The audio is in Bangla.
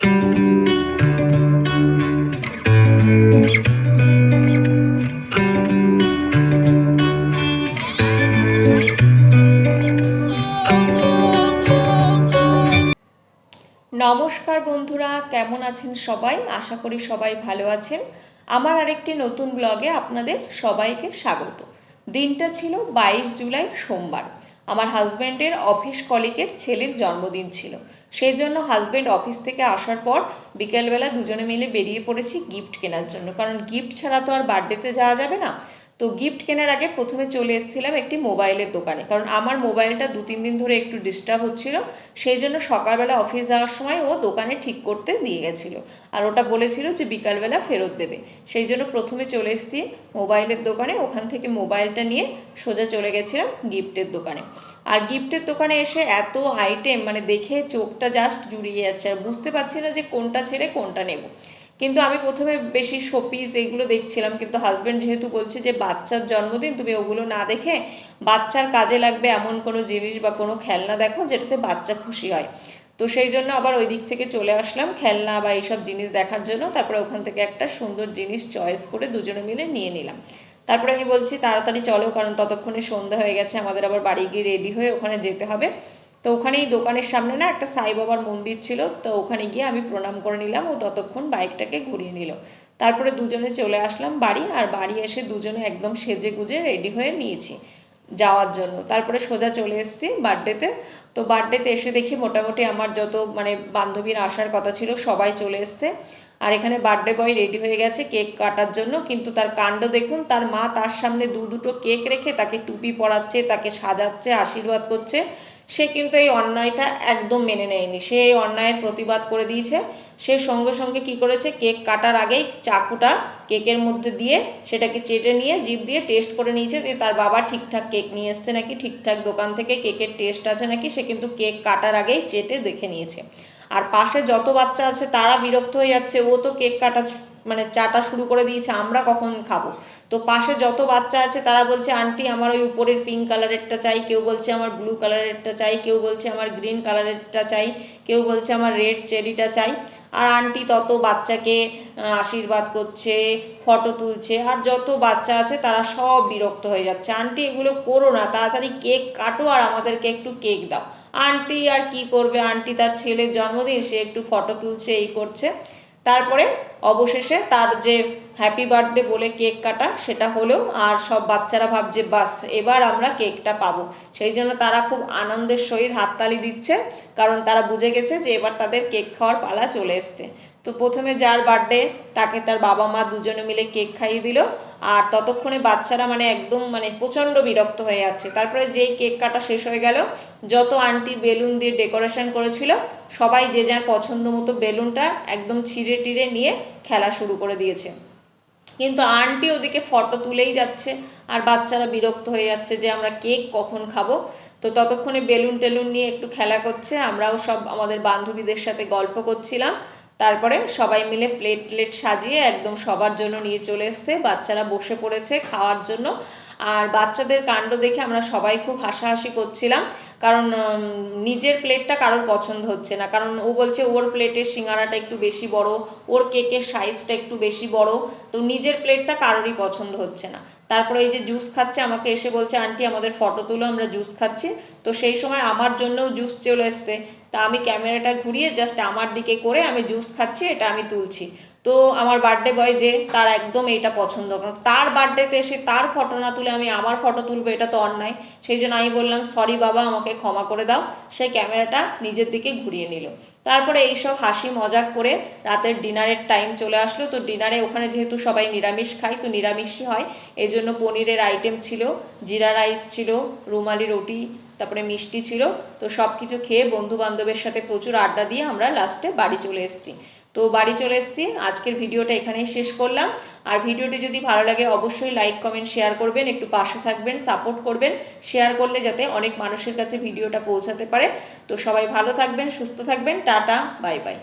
নমস্কার বন্ধুরা, কেমন আছেন সবাই? আশা করি সবাই ভালো আছেন। আমার আরেকটি নতুন ব্লগে আপনাদের সবাইকে স্বাগত। দিনটা ছিল বাইশ জুলাই সোমবার। আমার হাজব্যান্ডের অফিস কলিকের ছেলের জন্মদিন ছিল। সেই জন্য হাজব্যান্ড অফিস থেকে আসার পর বিকেলবেলা দুজনে মিলে বেরিয়ে পড়েছি গিফট কেনার জন্য। কারণ গিফট ছাড়া তো আর বার্থডেতে যাওয়া যাবে না। তো গিফট কেনার আগে প্রথমে চলে এসেছিলাম একটি মোবাইলের দোকানে। কারণ আমার মোবাইলটা দু তিন দিন ধরে একটু ডিস্টার্ব হচ্ছিল, সেই জন্য সকালবেলা অফিস যাওয়ার সময় ও দোকানে ঠিক করতে দিয়ে গেছিল। আর ওটা বলেছিল যে বিকালবেলা ফেরত দেবে। সেই জন্য প্রথমে চলে এসেছি মোবাইলের দোকানে, ওখান থেকে মোবাইলটা নিয়ে সোজা চলে গেছিলাম গিফটের দোকানে। আর গিফটের দোকানে এসে এত আইটেম মানে দেখে চোখটা জাস্ট জুড়িয়ে যাচ্ছে। আর বুঝতে পারছি না যে কোনটা ছেড়ে কোনটা নেব। কিন্তু আমি প্রথমে বেশি শোপিস এইগুলো দেখছিলাম, কিন্তু হাজব্যান্ড যেহেতু বলছে যে বাচ্চার জন্মদিন, তুমি ওগুলো না দেখে বাচ্চার কাজে লাগবে এমন কোনো জিনিস বা কোনো খেলনা দেখো যেটাতে বাচ্চা খুশি হয়। তো সেই জন্য আবার ওই দিক থেকে চলে আসলাম খেলনা বা এইসব জিনিস দেখার জন্য, তারপরে ওখান থেকে একটা সুন্দর জিনিস চয়েস করে দুজনে মিলে নিয়ে নিলাম। তারপরে আমি বলছি, তাড়াতাড়ি চলো কারণ ততক্ষণে সন্ধ্যা হয়ে গেছে, আমাদের আবার বাড়ি গিয়ে রেডি হয়ে ওখানে যেতে হবে। তো ওখানেই দোকানের সামনে না একটা সাই বাবার মন্দির ছিল, তো ওখানে গিয়ে আমি প্রণাম করে নিলাম। ও ততক্ষণ বাইকটাকে ঘুরিয়ে নিল। তারপরে দুজনে চলে আসলাম বাড়ি, আর বাড়ি এসে দুজনে একদম সেজে গুজে রেডি হয়ে নিয়েছি যাওয়ার জন্য। তারপরে সোজা চলে এসেছি বার্থডেতে। তো বার্থডেতে এসে দেখি মোটামুটি আমার যত মানে বান্ধবীর আসার কথা ছিল সবাই চলে এসছে। আর এখানে বার্থডে বয় রেডি হয়ে গেছে কেক কাটার জন্য, কিন্তু তার কাণ্ড দেখুন, তার মা তার সামনে দু দুটো কেক রেখে তাকে টুপি পরাচ্ছে, তাকে সাজাচ্ছে, আশীর্বাদ করছে। সে কিন্তু এই অন্যায়টা একদম মেনে নেয়নি। সে এই অন্যায়ের প্রতিবাদ করে দিয়েছে। সে সঙ্গে সঙ্গে কি করেছে? কেক কাটার আগেই চাকুটা কেকের মধ্যে দিয়ে সেটাকে চেটে নিয়ে, জিভ দিয়ে টেস্ট করে নিয়েছে যে তার বাবা ঠিকঠাক কেক নিয়ে এসছে নাকি? ঠিকঠাক দোকান থেকে কেকের টেস্ট আছে নাকি? সে কিন্তু কেক কাটার আগেই চেটে দেখে নিয়েছে। আর পাশে যত বাচ্চা আছে তারা বিরক্ত হয়ে যাচ্ছে, ও তো কেক কাটা মানে চাটা শুরু করে দিয়েছে, আমরা কখন খাব? তো পাশে যত বাচ্চা আছে তারা বলছে, আন্টি, আমার ওই উপরের পিঙ্ক কালারেরটা চাই, কেউ বলছে, আমার ব্লু কালারেরটা চাই, কেউ বলছে, আমার গ্রিন কালারেরটা চাই, কেউ বলছে, আমার রেড চেরিটা চাই। আর আন্টি তত বাচ্চাকে আশীর্বাদ করছে ফটো তুলছে, আর যত বাচ্চা আছে তারা সব বিরক্ত হয়ে যাচ্ছে। আন্টি, এগুলো করো না, তাড়াতাড়ি কেক কাটো আর আমাদেরকে একটু কেক দাও। আন্টি, আর কি করবে? আন্টি তার ছেলের জন্মদিন, সে একটু ফটো তুলছে, এই করছে। তারপরে অবশেষে তার যে হ্যাপি বার্থডে বলে কেক কাটা, সেটা হলো আর সব বাচ্চারা ভাবছে, বাস, এবার আমরা কেকটা পাবো। সেই জন্য তারা খুব আনন্দের সহিত হাততালি দিচ্ছে, কারণ তারা বুঝে গেছে যে এবার তাদের কেক খাওয়ার পালা চলে এসছে। তো প্রথমে যার বার্থডে তাকে তার বাবা মা দুজনে মিলে কেক খাইয়ে দিল, আর ততক্ষণে বাচ্চারা মানে একদম মানে প্রচণ্ড বিরক্ত হয়ে যাচ্ছে। তারপরে যেই কেক কাটা শেষ হয়ে গেল, যত আন্টি বেলুন দিয়ে ডেকোরেশন করেছিল, সবাই যে যার পছন্দ মতো বেলুনটা একদম ছিঁড়ে টিড়ে নিয়ে খেলা শুরু করে দিয়েছে। কিন্তু আন্টি ওদিকে ফটো তুলেই যাচ্ছে আর বাচ্চারা বিরক্ত হয়ে যাচ্ছে যে আমরা কেক কখন খাব। তো ততক্ষণে বেলুন টেলুন নিয়ে একটু খেলা করছে। আমরাও সব আমাদের বান্ধবীদের সাথে গল্প করছিলাম। তারপরে সবাই মিলে প্লেট প্লেট সাজিয়ে একদম সবার জন্য নিয়ে চলে এসছে। বাচ্চারা বসে পড়েছে খাওয়ার জন্য। আর বাচ্চাদের কাণ্ড দেখে আমরা সবাই খুব হাসাহাসি করছিলাম। কারণ নিজের প্লেটটা কারোর পছন্দ হচ্ছে না। কারণ ও বলছে ওর প্লেটের সিঙ্গারাটা একটু বেশি বড়, ওর কেকের সাইজটা একটু বেশি বড়, তো নিজের প্লেটটা কারোরই পছন্দ হচ্ছে না। তারপরে এই যে জুস খাচ্ছে, আমাকে এসে বলছে, আন্টি, আমাদের ফটো তুলো, আমরা জুস খাচ্ছি। তো সেই সময় আমার জন্যও জুস চলে এসছে। তা আমি ক্যামেরাটা ঘুরিয়ে জাস্ট আমার দিকে করে আমি জুস খাচ্ছি, এটা আমি তুলছি। তো আমার বার্থডে বয় যে, তার একদম এটা পছন্দ। করে তার বার্থডেতে এসে তার ফটো না তুলে আমি আমার ফটো তুলবো, এটা তো অন্যায়। সেই জন্য আমি বললাম সরি বাবা, আমাকে ক্ষমা করে দাও। সে ক্যামেরাটা নিজের দিকে ঘুরিয়ে নিল। তারপরে এইসব হাসি মজাক করে রাতের ডিনারের টাইম চলে আসলো। তো ডিনারে ওখানে যেহেতু সবাই নিরামিষ খায়, তো নিরামিষই হয়। এই জন্য পনিরের আইটেম ছিল, জিরা রাইস ছিল, রুমালি রুটি, তারপরে মিষ্টি ছিল। তো সব কিছু খেয়ে বন্ধু বান্ধবের সাথে প্রচুর আড্ডা দিয়ে আমরা লাস্টে বাড়ি চলে এসেছি। তো বাড়ি চলে এসেছি। আজকের ভিডিওটা এখানেই শেষ করলাম। আর ভিডিওটি যদি ভালো লাগে অবশ্যই লাইক, কমেন্ট, শেয়ার করবেন। একটু পাশে থাকবেন, সাপোর্ট করবেন। শেয়ার করলে যাতে অনেক মানুষের কাছে ভিডিওটা পৌঁছাতে পারে। তো সবাই ভালো থাকবেন, সুস্থ থাকবেন। Tata, bye bye.